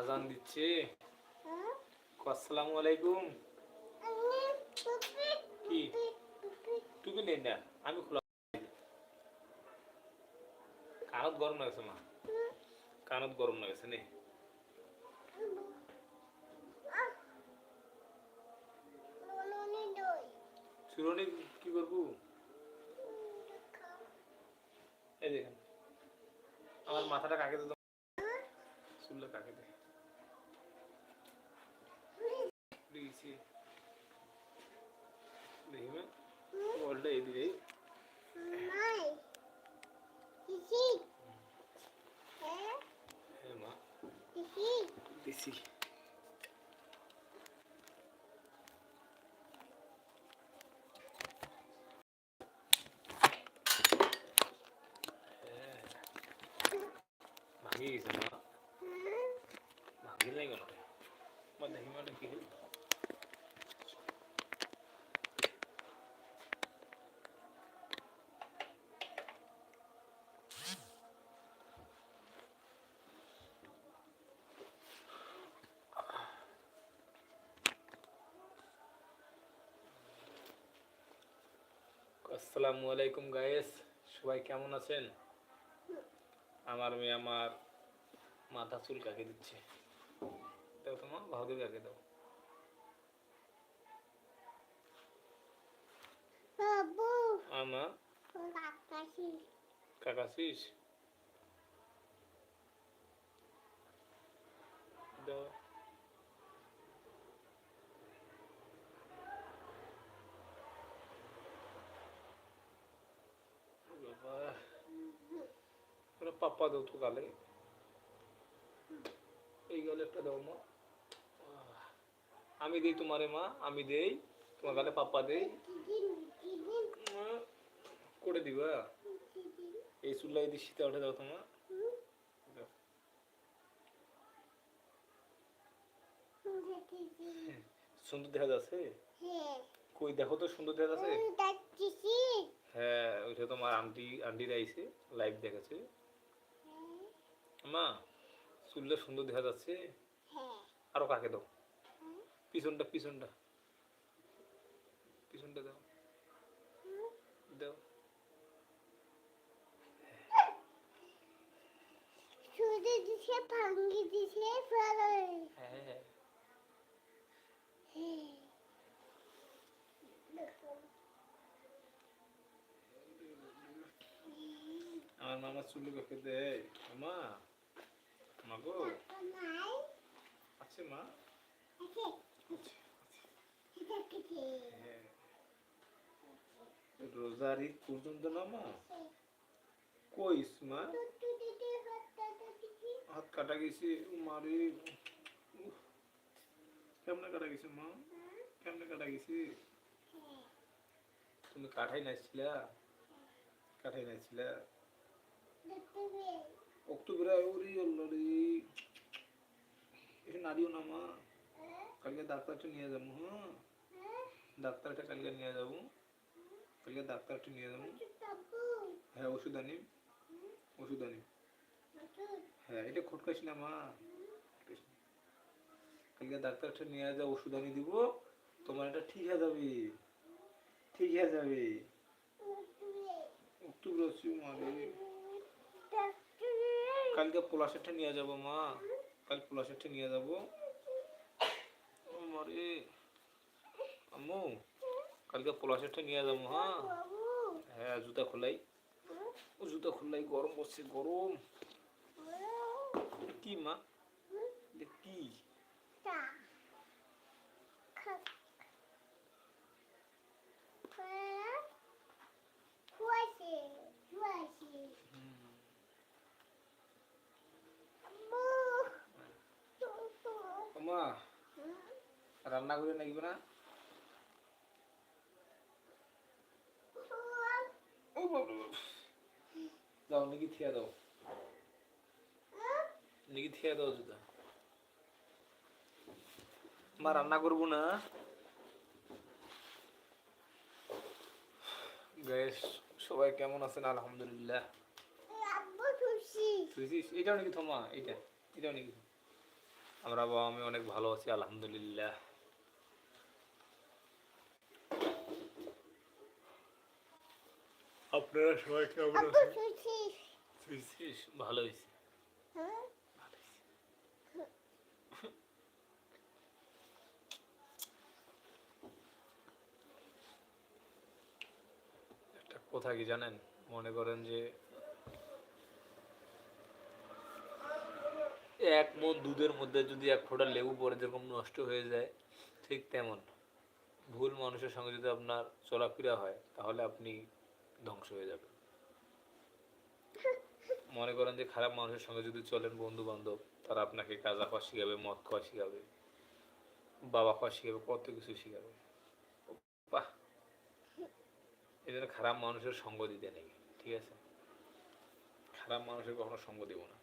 আজান দিচ্ছে। আসসালামু আলাইকুম। কি? টুপি নেই না আমি খোলা কানত গরম লাগছে মা। কানত গরম লাগছে নে। চুরনি কি করব? এই দেখেন। আমার মাথাটা কাকে দিত চুলটা কাকে দে দিয়েছি দেখবে বলটা এই দিকে হ্যাঁ মা দিছি ভাঙি গেছে মা ভাঙি নাই কেন মই দেখি আসসালামু আলাইকুম গায়েস সবাই কেমন আছেন? আমার মেয়ে আমার মাথা চুল কাকে দিচ্ছে? দাও তোমার ভাউদের কাকে দাও। আমা কাকাছিস দাও বাবা ওরা পাপ্পা দাও তো গালে এই গালে একটা দাও মা আমি দেই তোমারে মা আমি দেই তোমার গালে পাপ্পা দেই করে দিবা এই চুল্লাই দিয়ে শীতে উঠে দাও তোমার। সুন্দর দেখা যাচ্ছে কই দেখো তো সুন্দর দেখা যাচ্ছে হ্যাঁ ওইটা তোমার আন্টি আন্টির আইছে লাইভ দেখাচ্ছে। মা চুলটা সুন্দর দেখা যাচ্ছে। আরও কাকে দাও? পিছনটা পিছনটা। পিছনটা দাও। দাও। ভাঙ্গি দিছে ফেলে হ্যাঁ আমার মামা চুল কাকে দেয় মা মা গো আছে মা। হ্যাঁ। রোজার ঈদ পর্যন্ত না মা? কইস মা? হাত কাটা গেছে। মারে কেমনে কাটা গেছে মা? কেমনে কাটা গেছে? তুমি কাঠাই নাইছিলা? কাঠাই নাইছিলা? কালকে ডাক্তারটা নিয়ে যাব হ্যাঁ? ডাক্তারটা কালকে নিয়ে যাব। কালকে ডাক্তারটা নিয়ে যাব। হ্যাঁ ওষুধ ওষুধ হ্যাঁ এটা কালকে ডাক্তারটা নিয়ে যা, ওষুধ আনি দিব। তোমার এটা ঠিক হয়ে যাবে। ঠিক হয়ে যাবে। মারে কালকে পোলাশেরটা নিয়ে যাব মা। কাল পোলাশেরটা নিয়ে যাব। ও মারে আম্মু, কালকে পোলাশেরটা নিয়ে যাব হ্যাঁ? হ্যাঁ জুতা খোলাই। ও জুতা খোলাই, গরম পড়ছে, গরম। কি মা? কি ও মা রান্না করে নাকি না? ও নাকি থিয়া দাও। নাকি থিয়া দাও জুতা। মা, রান্না করব না। গ্যাস সবাই কেমন আছেন? আলহামদুলিল্লাহ। এটাও নাকি থমা এইটা, এটাও নাকি। আমরা বাবা, আমি অনেক ভালো আছি, আলহামদুলিল্লাহ। আপনারা সবাই কেমন আছেন? শুয়েছিস? ভালো হয়েছে। হ্যাঁ? কথা কি জানেন? মনে করেন যে এক মন দুধের মধ্যে যদি এক ফোঁটা লেবু পরে যেরকম নষ্ট হয়ে যায় ঠিক তেমন। ভুল মানুষের সঙ্গে যদি আপনার চলাফেরা হয় তাহলে আপনি ধ্বংস হয়ে যাবে। মনে করেন যে খারাপ মানুষের সঙ্গে যদি চলেন বন্ধু বান্ধব তারা আপনাকে কাজা খাওয়া শিখাবে, মদ খাওয়া শিখাবে, বাবা খাওয়া শিখাবে, কত কিছু শিখাবে। বাহ! এই জন্য খারাপ মানুষের সঙ্গ দিতে নেই, ঠিক আছে? খারাপ মানুষের কখনো সঙ্গ দিব না।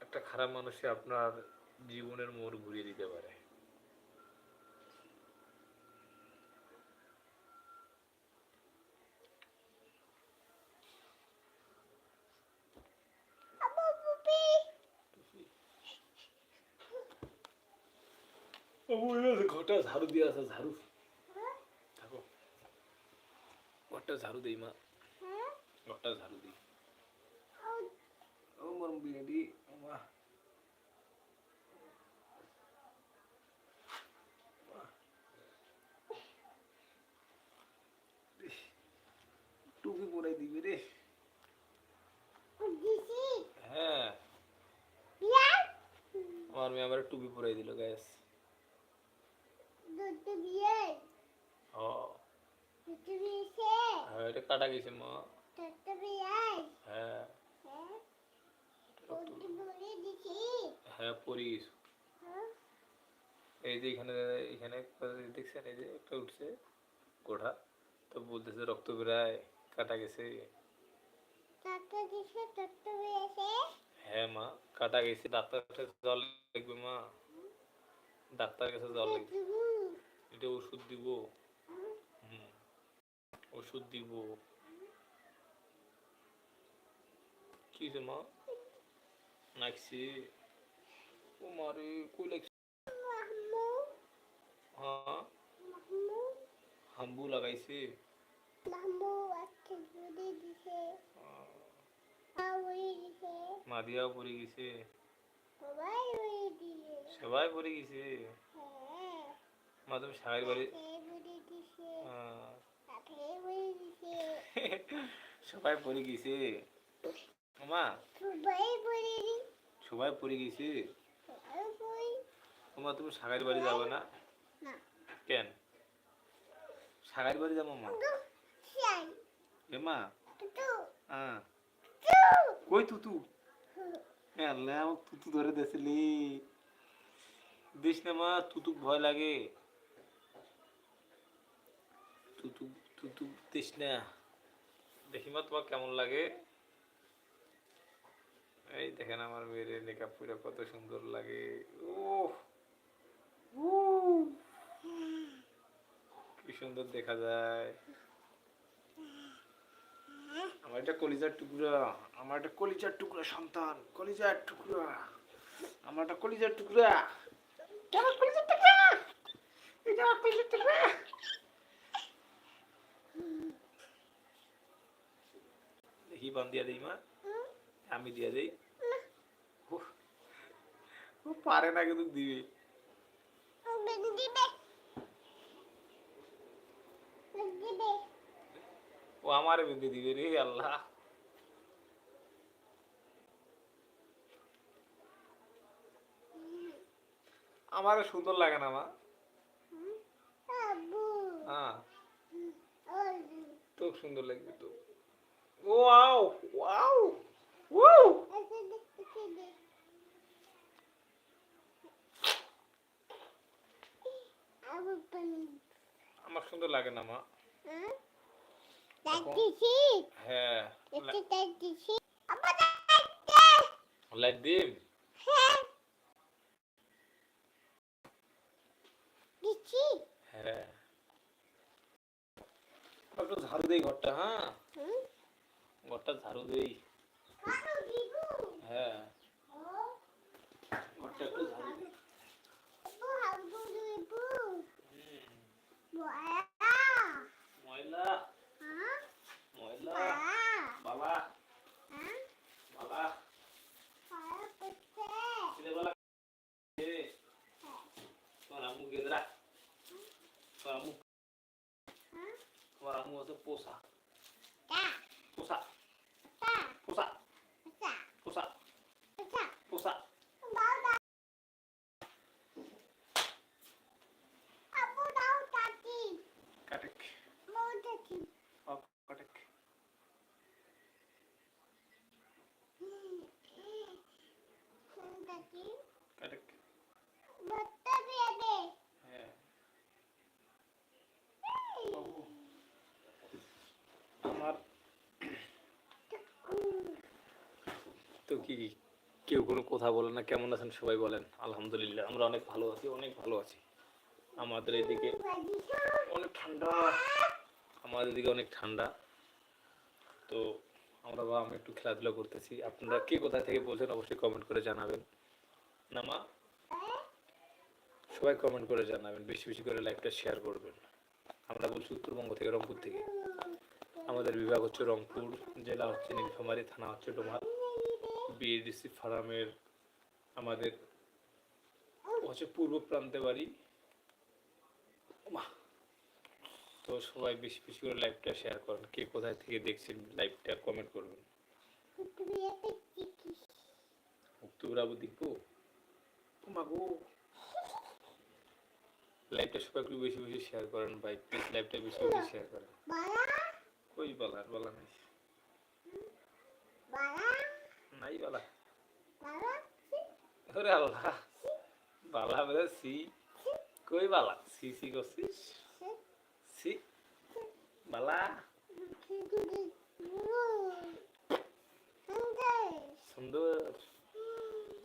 একটা খারাপ মানুষে আপনার জীবনের মোড় ঘুরিয়ে দিতে পারে। ঝাড়ু দিয়ে আছে ঝাড়ু থাকো ঘরটা ঝাড়ু দেই মা ঘরটা ঝাড়ু দিই ও মোর বিড়ি মা টুপি পরাই দিবি রে হ্যাঁ আমার মেয়ে আমার টুপি পরাই দিল গ্যাস দুধ বিয়ে ও দুধ বিয়েছে হ্যাঁ এটা কাটা গেছে মা। হ্যাঁ। হ্যাঁ। দিছি হ্যাঁ পরি গেছে। হ্যাঁ। এই যে এখানে এখানে দেখছেন এই যে একটা উঠছে গোড়া। তো বলতেছে রক্ত বেরায় কাটা গেছে। হ্যাঁ মা কাটা গেছে। ডাক্তার কাছে জল লাগবে মা। ডাক্তার কাছে জল লাগবে। এটা ওষুধ দিব। ওষুধ দিব। কি হয়েছে মা? লাগছে ও মারে কই লাগছে? হ্যাঁ? হাম্বু লাগাইছে। মাদিয়াও পড়ে গেছে। সবাই পড়ে গেছে। হ্যাঁ। মা তুমি সাহের বাড়ি তাকে সবাই পড়ে গেছে। মা সবাই পড়ে গেছে। মা তুমি সাগার বাড়ি যাবে না? না। কেন? সাগার বাড়ি যাব মা এ মা হ্যাঁ কই তুতু? হ্যাঁ আল্লাহ আমাকে তুতু ধরে দেছিলি দিস না মা তুতু ভয় লাগে। তুতু কেমন লাগে। এই দেখেন আমার মেয়ের মেকআপ পুরো কত সুন্দর লাগে। ও কি সুন্দর দেখা যায়। আমার একটা কলিজার টুকরা, আমার একটা কলিজার টুকরা, সন্তান, কলিজার টুকরা। আমার একটা কলিজার টুকরা। আমার কলিজার টুকরা? কলিজার টুকরা। দেখি বান দিয়া দেই মা। আমি দিয়া দেই। ও পারে না কিন্তু দিবে। ও আমারে বেঁধে দিবে রে আল্লাহ। আমার সুন্দর লাগে না মা। হ্যাঁ তো সুন্দর লাগবে তো। Wow wow wow. আমার সুন্দর লাগে না মা। হ্যাঁ হ্যাঁ লাইট দিম হ্যাঁ দিচ্ছি হ্যাঁ একটু ঝাড়ু দেই ঘরটা হ্যাঁ? ঘরটা ঝাড়ু দেই হ্যাঁ হ্যাঁ ঘরটা একটু ঝাড়ু দে। আপু আপু আপু হুম, বড়া ময়লা হ্যাঁ ময়লা বড়া বালা হ্যাঁ বালা বড়া করতে ছেলেবেলা এ, তোমার আম্মু গেদরা তোমার আম্মু হ্যাঁ তোমার আম্মু হচ্ছে পোষা তা পোষা তা পোষা তা পোষা তা পোষা বাবা আপু দাও তাতি কাটেক মোটাতি অফ কাটেক তাতি কাটেক বত্তা বেবে হ্যাঁ বাবু আমার তো কি কেউ কোনো কথা বলে না, কেমন আছেন সবাই বলেন। আলহামদুলিল্লাহ, আমরা অনেক ভালো আছি, অনেক ভালো আছি। আমাদের এদিকে অনেক ঠান্ডা। আমাদের এদিকে অনেক ঠান্ডা। তো আমরা বা আমি একটু খেলাধুলা করতেছি। আপনারা কে কোথা থেকে বলছেন অবশ্যই কমেন্ট করে জানাবেন। না মা সবাই কমেন্ট করে জানাবেন, বেশি বেশি করে লাইভটা শেয়ার করবেন। আমরা বলছি উত্তরবঙ্গ থেকে, রংপুর থেকে। আমাদের বিভাগ হচ্ছে রংপুর, জেলা হচ্ছে নীলফামারী, থানা হচ্ছে ডোমার। বিএডিসি ফার্মের আমাদের হচ্ছে পূর্ব প্রান্তে বাড়ি। তো সবাই বেশি বেশি করে লাইভটা শেয়ার করেন কে কোথায় থেকে দেখছেন লাইভটা কমেন্ট করবেন। আবু দেখব মাগো লাইভটা সবাই একটু বেশি বেশি শেয়ার করেন ভাই প্লিজ লাইভটা বেশি বেশি শেয়ার করেন। কই বালা? বালা নাই। নাই বালা আরে আল্লাহ বালা বলে সি কই বালা সি সি করছিস সি বালা সুন্দর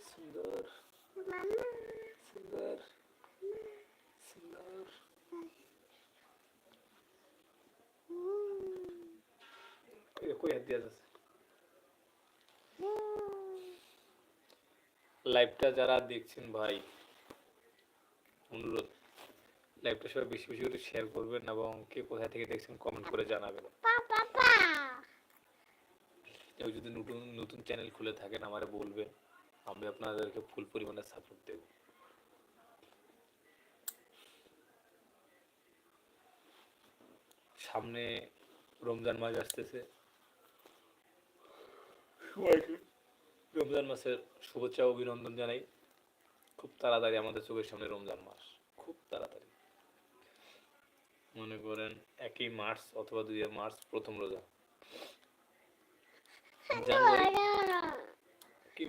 সুন্দর সুন্দর সুন্দর এ কই হাত দিয়া যাচ্ছে লাইভটা যারা দেখছেন ভাই অনুরোধ লাইভটা সবাই বেশি বেশি করে শেয়ার করবেন এবং কে কোথায় থেকে দেখছেন কমেন্ট করে জানাবেন। কেউ যদি নতুন নতুন চ্যানেল খুলে থাকেন আমারে বলবেন আমি আপনাদেরকে ফুল পরিমাণে সাপোর্ট দেব। সামনে রমজান মাস আসতেছে। রমজান মাসের শুভেচ্ছা অভিনন্দন জানাই। খুব তাড়াতাড়ি আমাদের চোখের সামনে রমজান মাস। খুব তাড়াতাড়ি। মনে করেন একই মার্চ অথবা দুই মার্চ প্রথম রোজা। কি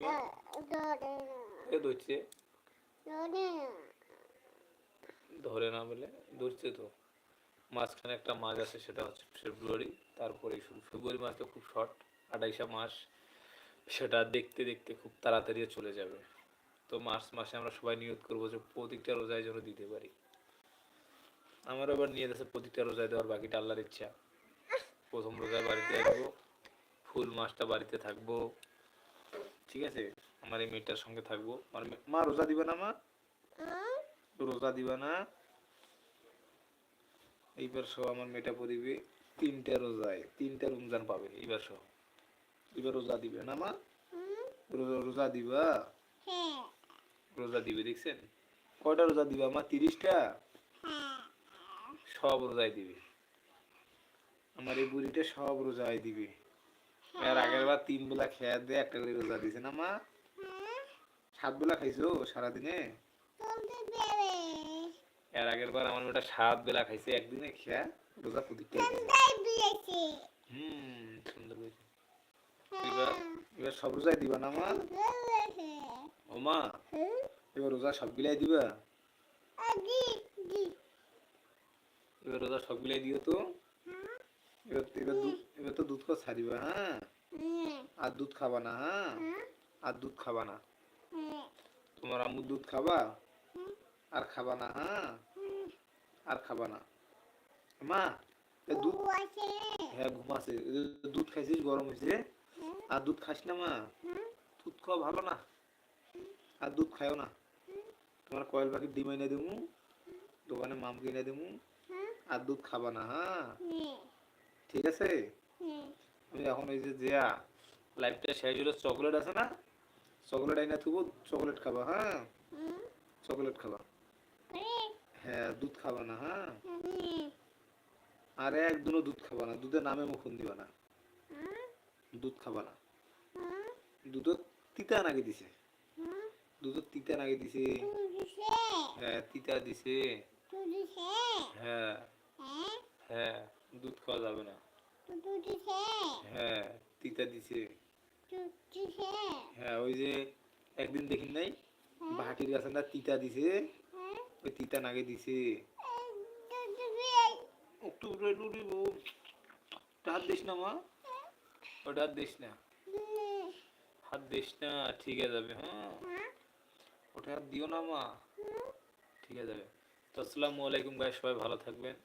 ধরছে। ধরে না বলে, ধরছে তো। মাঝখানে একটা মাস আছে, সেটা হচ্ছে ফেব্রুয়ারি। তারপরে শুরু ফেব্রুয়ারি মাস তো খুব শর্ট আড়াইশা মাস সেটা দেখতে দেখতে খুব তাড়াতাড়ি চলে যাবে। তো মার্চ মাসে আমরা সবাই নিয়োগ করব যে প্রতিটা রোজায় যেন দিতে পারি। আমার এবার নিয়ে যাচ্ছে প্রতিটা রোজায় দেওয়ার বাকিটা আল্লাহর ইচ্ছা। প্রথম রোজায় বাড়িতে আসব, ফুল মাসটা বাড়িতে থাকব। ঠিক আছে? আমার এই মেয়েটার সঙ্গে থাকব। আমার মা, রোজা দিবে না, মা? রোজা দিবে না। এইবার সহ আমার মেয়েটা পড়িবে তিনটা রোজায়, তিনটা রমজান পাবে। এইবার সহ। এবার রোজা দিবে। না মা? রোজা- রোজা দিবা? রোজা দিবে দেখছেন? কয়টা রোজা দিবা মা? তিরিশটা? সব রোজায় দিবে। আমার এই বুড়িটা সব রোজায় দিবে। এর আগের বার তিন বেলা খেয়া দিয়ে একটা করে রোজা দিছে না মা? সাত বেলা খাইছো সারাদিনে? এর আগের বার আমার মেয়েটা সাত বেলা খাইছে একদিনে খেয়া রোজা প্রতিটা হুম সুন্দর হয়েছে। এবার সব রোজায় দিবা না মা? ও মা, এবার রোজা দিবা? এবার রোজা দিও তো? দুধ এবার তো দুধ খাওয়া ছাড়িবা হ্যাঁ? আর দুধ খাবা না হ্যাঁ? আর দুধ খাবা না। তোমার আম্মু দুধ খাবা? আর খাবা না হ্যাঁ? আর খাবা না। মা দুধ হ্যাঁ ঘুমাছে এ দুধ খাইছিস, গরম হয়েছে আর দুধ খাস না মা? দুধ খাওয়া ভালো না। আর দুধ খায়ও না। তোমার কয়েল পাখির ডিম এনে দেবো, দোকানে মাম কিনে দেবো, আর দুধ খাবা না হ্যাঁ ঠিক আছে? আমি এখন এই যে লাইফটা শেষ হলো চকলেট আছে না? চকলেট আইনা থুবো, চকলেট খাবা হ্যাঁ চকলেট খাবা। হ্যাঁ দুধ খাবা না হ্যাঁ আর একদিনও দুধ খাবা না, দুধের নামে মুখুন দিবা না। দুধ খাবা না। দুধ তিতা নাকি দিছে। দুধ তিতা নাকি দিছে। হ্যাঁ তিতা দিছে। হ্যাঁ। হ্যাঁ দুধ খাওয়া যাবে না। হ্যাঁ তিতা দিছে। হ্যাঁ ওই যে একদিন দেখি নাই? ভাটির গাছে না তিতা দিছে? ওই তিতা নাগে দিছে। একটু হাত দিস না মা। ওটা হাত দিস না। হাত দিস না ঠিক আছে যাবে হ্যাঁ। হ্যাঁ ওটা হাত দিও না মা। ঠিক আছে যাবে। তো আসসালামু আলাইকুম ভাই, সবাই ভালো থাকবেন।